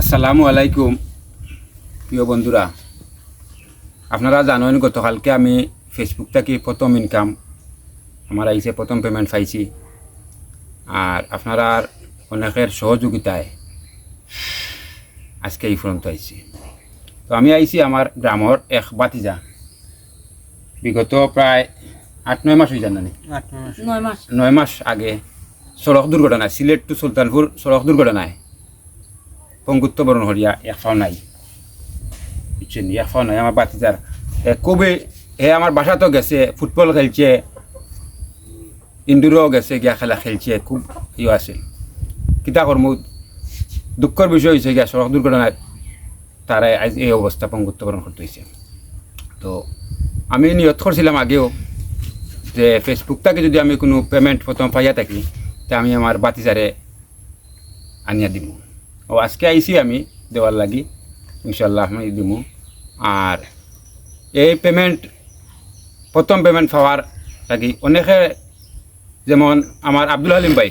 আসসালামু আলাইকুম প্রিয় বন্ধুরা। আপনারা জানেন গতকালকে আমি ফেসবুক থেকে প্রথম ইনকাম আমার আইসে প্রথম পেমেন্ট পাইছি। আর আপনারা অনেকের সহযোগিতায় আজকে এই পর্যন্ত আইছি। তো আমি আইছি আমার গ্রামের এক বাতিজা বিগত প্রায় আট নয় মাস হয়ে যান মাস। নয় মাস। আগে সড়ক দুর্ঘটনায় সিলেট টু সুলতানপুর সড়ক দুর্ঘটনায় পঙ্গুত্ব বরণ হরিয়া এফাও নাই বুঝছেন এফাও নাই আমার বাতিজার এ খুবই হে আমার বাসা তো গেছে ফুটবল খেলছে ইন্ডোরও গেছে গিয়া খেলা খেলছে খুব ইয়ে আছে কিতা কর্ম দুঃখের বিষয় হয়েছে গিয়া সড়ক দুর্ঘটনায় তারা আজ এই অবস্থা পঙ্গুত্ব বরণ করতে হয়েছে তো আমি নিয়ত করছিলাম আগেও যে ফেসবুক যদি আমি কোনো পেমেন্ট প্রথম পাইয়া থাকি তা আমি আমার বাতিজারে আনিয়া দিব ও আজকে আইছি আমি দেওয়ার লাগি ইনশাল্লাহ আমি দিব আর এই পেমেন্ট প্রথম পেমেন্ট পাওয়ার লাগি অনেকে যেমন আমার আব্দুল হালিম ভাই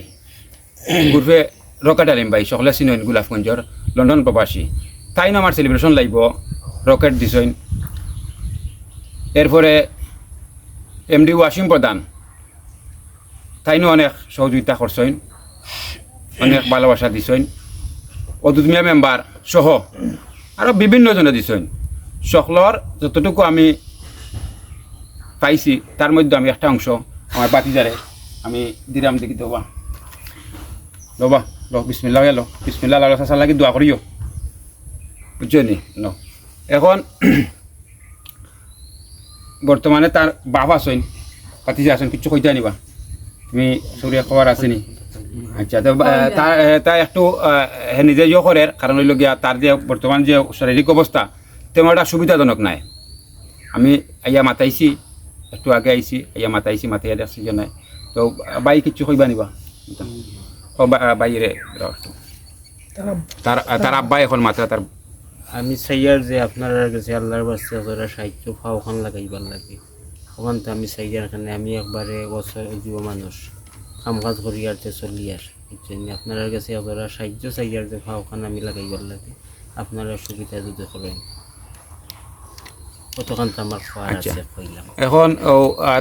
গুরফে রকেট আলিম ভাই, সকলে চিনইন গোলাপগঞ্জর লন্ডন প্রবাসী। তাই না আমার সেলিব্রেশন লাগব, রকেট দিছইন এরপরে এমডি ওয়াসিম প্রধান তাইনও অনেক সহযোগিতা করছেন অনেক ভালোবাসা দিছেন অদুত মিয়া মেম্বার সহ আরও বিভিন্ন জনে দিছেন। সকলর যতটুকু আমি পাইছি তার মধ্যে আমি একটা অংশ আমার বাতিজারে আমি দিরাম দেখি দেবা। লবা ল বিসমিল্লা লো বিসমিল্লা লাল সাসা লাগি দোয়া করিও বুঝছ নি? ন। এখন বর্তমানে তার বাপ আছেন পাতিজা আছেন কিছু কইতে আনিবা। তুমি সরিয়া খবর আসেনি আচ্ছা তো একটু নিজে ইয়ে করে কারণ হইল গিয়া তার যে বর্তমান যে শারীরিক অবস্থা তেমন একটা সুবিধাজনক নাই। আমি আইয়া মাতাইছি একটু আগে আইছি আইয়া মাতাইছি মাতাইয়া দেখছি যে নাই। তো বাই কিছু কইবা নিবা? বাইরে তার তার আব্বাই এখন মাত্রা তার আমি চাইয়ার যে আপনার কাছে আল্লাহর বাস্তে ওরা সাহিত্য ফাও ওখান লাগাইবার লাগে। ওখান তো আমি চাইয়ার কারণে আমি একবারে বছর যুব মানুষ। কাম কাজ করি আর তে চলি আর আপনার কাছে ওরা সাহায্য চাইয়ার যে ফাও ওখান আমি লাগাইবার লাগে। আপনারা সুবিধা যদি করেন কতখান তো আমার খোয়ার আচ্ছা। এখন ও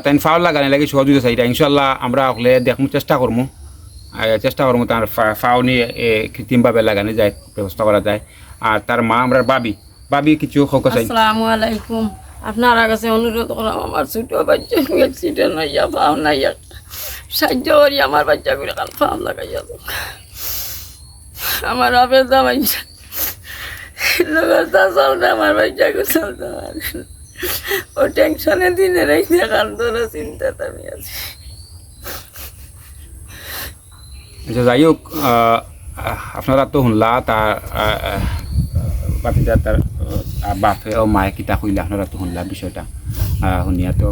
তাই ফাউল লাগানি লাগে সহযোগিতা চাইটা ইনশাল্লাহ আমরা হলে দেখমু চেষ্টা করমু। আর চেষ্টা করমু তার ফাও নিয়ে কৃত্রিমভাবে লাগানো যায় ব্যবস্থা করা যায়। আর তার মা আমরা বাবি। বাবি কিছু হোক চাই। আসসালামু আলাইকুম। আপনারা কাছে অনুরোধ করলাম আমার ছোট বাচ্চা অ্যাক্সিডেন্ট হইয়া পাও সাহায্য আমার বাচ্চা করে কাল ফাম লাগাইয়া দাও আমার আবেদ বাচ্চা লোকের তা চলতে আমার বাচ্চা করে চলতে পারে ও টেনশনে দিনে রেখে কাল ধরে চিন্তা আমি আছি আচ্ছা যাই হোক আপনারা তো শুনলা তার বাপিটা তার বাপে ও মায়ে কিতা কইলে আপনারা তো শুনলা বিষয়টা। শুনিয়া তো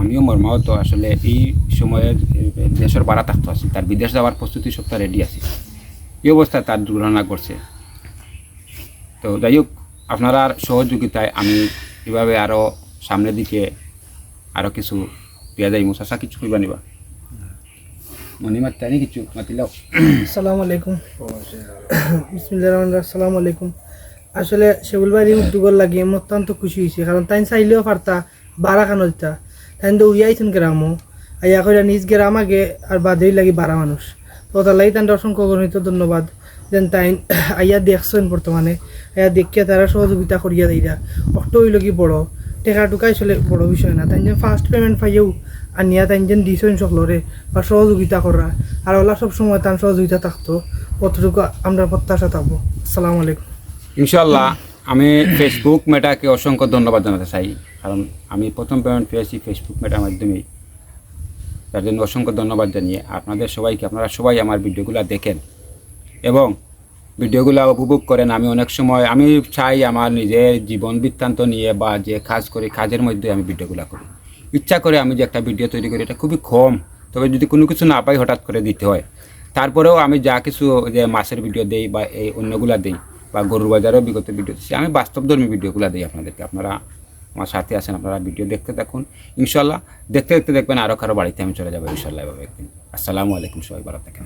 আমিও মর্মাও তো আসলে এই সময়ে দেশের বাড়া থাকতো আছে তার বিদেশ যাওয়ার প্রস্তুতি সপ্তাহ রেডি আছে। এই অবস্থায় তার দুর্ঘটনা ঘটছে। তো যাই হোক আপনারা সহযোগিতায় আমি এভাবে আরও সামনের দিকে আরও কিছু দিয়া যাই মুসাসা কিছু কইবা নিবা? মনি মাত্তানি কিছু মাতিলাও আসসালামু আলাইকুম। বিসমিল্লাহ আসসালামু আলাইকুম। আসলে সেগুল বাড়ি উদ্যোগর লাগে আমি অত্যন্ত খুশি হয়েছি। কারণ তাই চাইলেও পারতা বারা খানো দিতা তাই দৌড়িয়াইছেন গ্রামও। আইয়া কইরা নিজ গ্রাম আগে আর বাদেই লাগি বারা মানুষ। তো তার লাগি তাই অসংখ্য গণিত ধন্যবাদ। যেন তাই আইয়া দেখছেন বর্তমানে। আইয়া দেখিয়া তারা সহযোগিতা করিয়া দিরা অষ্ট হইল কি বড়। টেকা টুকা চলে বড় বিষয় না। তাই যে ফার্স্ট পেমেন্ট পাইও আনিয়া তাই যে দিছেন সকলরে বা সহযোগিতা করা। আর ওলা সব সময় তার সহযোগিতা থাকতো। কতটুকু আমরা প্রত্যাশা থাকব। আসসালামু আলাইকুম। ইনশাল্লাহ আমি ফেসবুক মেটাকে অসংখ্য ধন্যবাদ জানাতে চাই। কারণ আমি প্রথম পেমেন্ট পেয়েছি ফেসবুক মেটার মাধ্যমেই। তার জন্য অসংখ্য ধন্যবাদ জানিয়ে আপনাদের সবাইকে, আপনারা সবাই আমার ভিডিওগুলো দেখেন। এবং ভিডিওগুলো উপভোগ করেন। আমি অনেক সময়, আমি চাই আমার নিজের জীবন বৃত্তান্ত নিয়ে বা যে কাজ করি, কাজের মধ্যে আমি ভিডিওগুলো করি। ইচ্ছা করে আমি যে একটা ভিডিও তৈরি করি, এটা খুবই কম। তবে যদি কোনো কিছু না পাই, হঠাৎ করে দিতে হয়। তারপরেও আমি যা কিছু যে মাছের ভিডিও দেই বা এই অন্যগুলা দেই বা গরুর বাজারও বিগত ভিডিও দিচ্ছি। আমি বাস্তবধর্মী ভিডিওগুলো দিই আপনাদেরকে। আপনারা আমার সাথে আসেন আপনারা ভিডিও দেখতে থাকুন। ইনশাল্লাহ দেখতে দেখতে দেখবেন আরও কারও বাড়িতে আমি চলে যাব ইনশাল্লাহ এভাবে একদিন। আসসালামু আলাইকুম, সবাই ভালো থাকেন।